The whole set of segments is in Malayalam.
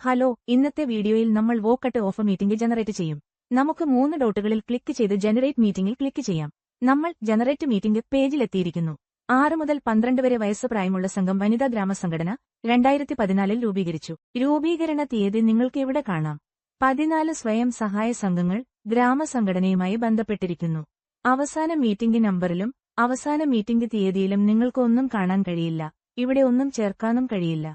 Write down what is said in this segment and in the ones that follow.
ഹലോ ഇന്നത്തെ വീഡിയോയിൽ നമ്മൾ വോക്കട്ട് ഓഫ് മീറ്റിംഗ് ജനറേറ്റ് ചെയ്യും. നമുക്ക് മൂന്ന് ഡോട്ടുകളിൽ ക്ലിക്ക് ചെയ്ത് ജനറേറ്റ് മീറ്റിംഗിൽ ക്ലിക്ക് ചെയ്യാം. നമ്മൾ ജനറേറ്റ് മീറ്റിംഗ് പേജിലെത്തിയിരിക്കുന്നു. ആറ് മുതൽ പന്ത്രണ്ട് വരെ വയസ്സ് പ്രായമുള്ള സംഘം വനിതാ ഗ്രാമ സംഘടന രണ്ടായിരത്തി പതിനാലിൽ രൂപീകരിച്ചു. രൂപീകരണ തീയതി നിങ്ങൾക്ക് ഇവിടെ കാണാം. പതിനാല് സ്വയം സഹായ സംഘങ്ങൾ ഗ്രാമ ഗ്രാമസംഘടനയുമായി ബന്ധപ്പെട്ടിരിക്കുന്നു. അവസാന മീറ്റിംഗ് നമ്പറിലും അവസാന മീറ്റിംഗ് തീയതിയിലും നിങ്ങൾക്ക് ഒന്നും കാണാൻ കഴിയില്ല. ഇവിടെ ഒന്നും ചേർക്കാനും കഴിയില്ല.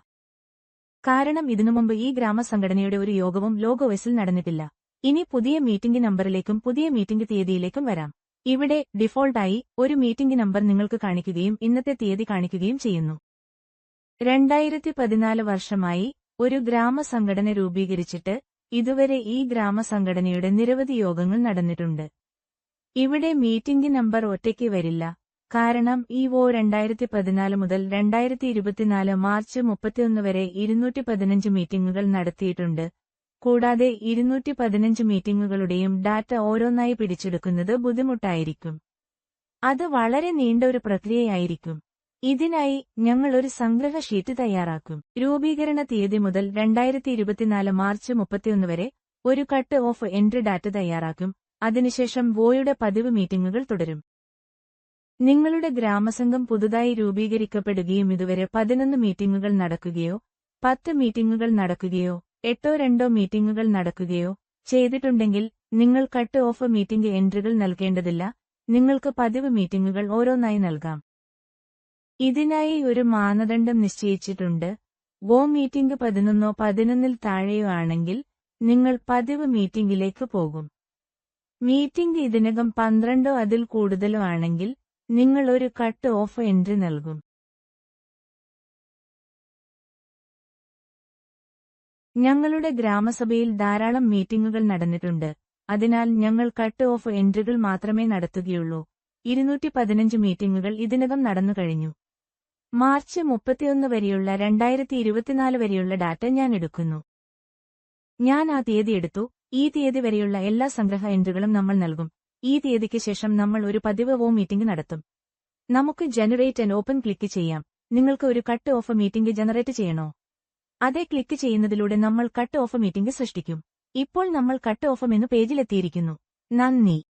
കാരണം ഇതിനു മുമ്പ് ഈ ഗ്രാമസംഘടനയുടെ ഒരു യോഗവും ലോഗോവസിൽ നടന്നിട്ടില്ല. ഇനി പുതിയ മീറ്റിംഗ് നമ്പറിലേക്കും പുതിയ മീറ്റിംഗ് തീയതിയിലേക്കും വരാം. ഇവിടെ ഡിഫോൾട്ടായി ഒരു മീറ്റിംഗ് നമ്പർ നിങ്ങൾക്ക് കാണിക്കുകയും ഇന്നത്തെ തീയതി കാണിക്കുകയും ചെയ്യുന്നു. രണ്ടായിരത്തി പതിനാല് വർഷമായി ഒരു ഗ്രാമസംഘടന രൂപീകരിച്ചിട്ട് ഇതുവരെ ഈ ഗ്രാമസംഘടനയുടെ നിരവധി യോഗങ്ങൾ നടന്നിട്ടുണ്ട്. ഇവിടെ മീറ്റിംഗ് നമ്പർ ഒറ്റയ്ക്ക് വരില്ല. കാരണം ഈ വോ രണ്ടായിരത്തി പതിനാല് മുതൽ രണ്ടായിരത്തി ഇരുപത്തിനാല് മാർച്ച് മുപ്പത്തിയൊന്ന് വരെ ഇരുന്നൂറ്റി പതിനഞ്ച് മീറ്റിംഗുകൾ നടത്തിയിട്ടുണ്ട്. കൂടാതെ ഇരുന്നൂറ്റി പതിനഞ്ച് മീറ്റിംഗുകളുടെയും ഡാറ്റ ഓരോന്നായി പിടിച്ചെടുക്കുന്നത് ബുദ്ധിമുട്ടായിരിക്കും. അത് വളരെ നീണ്ട ഒരു പ്രക്രിയയായിരിക്കും. ഇതിനായി ഞങ്ങൾ ഒരു സംഗ്രഹ ഷീറ്റ് തയ്യാറാക്കും. രൂപീകരണ തീയതി മുതൽ രണ്ടായിരത്തി ഇരുപത്തിനാല് മാർച്ച് മുപ്പത്തിയൊന്ന് വരെ ഒരു കട്ട് ഓഫ് എൻട്രി ഡാറ്റ തയ്യാറാക്കും. അതിനുശേഷം വോയുടെ പതിവ് മീറ്റിംഗുകൾ തുടരും. നിങ്ങളുടെ ഗ്രാമസംഘം പുതുതായി രൂപീകരിക്കപ്പെടുകയും ഇതുവരെ പതിനൊന്ന് മീറ്റിംഗുകൾ നടക്കുകയോ പത്ത് മീറ്റിംഗുകൾ നടക്കുകയോ എട്ടോ രണ്ടോ മീറ്റിംഗുകൾ നടക്കുകയോ ചെയ്തിട്ടുണ്ടെങ്കിൽ നിങ്ങൾ കട്ട് ഓഫ് മീറ്റിംഗ് എൻട്രികൾ നൽകേണ്ടതില്ല. നിങ്ങൾക്ക് പതിവ് മീറ്റിംഗുകൾ ഓരോന്നായി നൽകാം. ഇതിനായി ഒരു മാനദണ്ഡം നിശ്ചയിച്ചിട്ടുണ്ട്. ഗോ മീറ്റിംഗ് പതിനൊന്നോ പതിനൊന്നിൽ താഴെയോ ആണെങ്കിൽ നിങ്ങൾ പതിവ് മീറ്റിംഗിലേക്ക് പോകും. മീറ്റിംഗ് ഇതിനകം പന്ത്രണ്ടോ അതിൽ കൂടുതലോ ആണെങ്കിൽ നിങ്ങൾ ഒരു കട്ട് ഓഫ് എൻട്രി നൽകും. ഞങ്ങളുടെ ഗ്രാമസഭയിൽ ധാരാളം മീറ്റിംഗുകൾ നടന്നിട്ടുണ്ട്. അതിനാൽ ഞങ്ങൾ കട്ട് ഓഫ് എൻട്രികൾ മാത്രമേ നടത്തുകയുള്ളൂ. ഇരുന്നൂറ്റി പതിനഞ്ച് മീറ്റിംഗുകൾ ഇതിനകം നടന്നു കഴിഞ്ഞു. മാർച്ച് മുപ്പത്തിയൊന്ന് വരെയുള്ള രണ്ടായിരത്തി ഇരുപത്തിനാല് വരെയുള്ള ഡാറ്റ ഞാൻ എടുക്കുന്നു. ഞാൻ ആ തീയതി എടുത്തു. ഈ തീയതി വരെയുള്ള എല്ലാ സംഗ്രഹ എൻട്രികളും നമ്മൾ നൽകും. ഈ തീയതിക്ക് ശേഷം നമ്മൾ ഒരു പതിവ് വോ മീറ്റിംഗ് നടത്തും. നമുക്ക് ജനറേറ്റ് ആൻഡ് ഓപ്പൺ ക്ലിക്ക് ചെയ്യാം. നിങ്ങൾക്ക് ഒരു കട്ട് ഓഫ് മീറ്റിംഗ് ജനറേറ്റ് ചെയ്യണോ? അതേ ക്ലിക്ക് ചെയ്യുന്നതിലൂടെ നമ്മൾ കട്ട് ഓഫ് മീറ്റിംഗ് സൃഷ്ടിക്കും. ഇപ്പോൾ നമ്മൾ കട്ട് ഓഫ് എന്ന് പേജിലെത്തിയിരിക്കുന്നു. നന്ദി.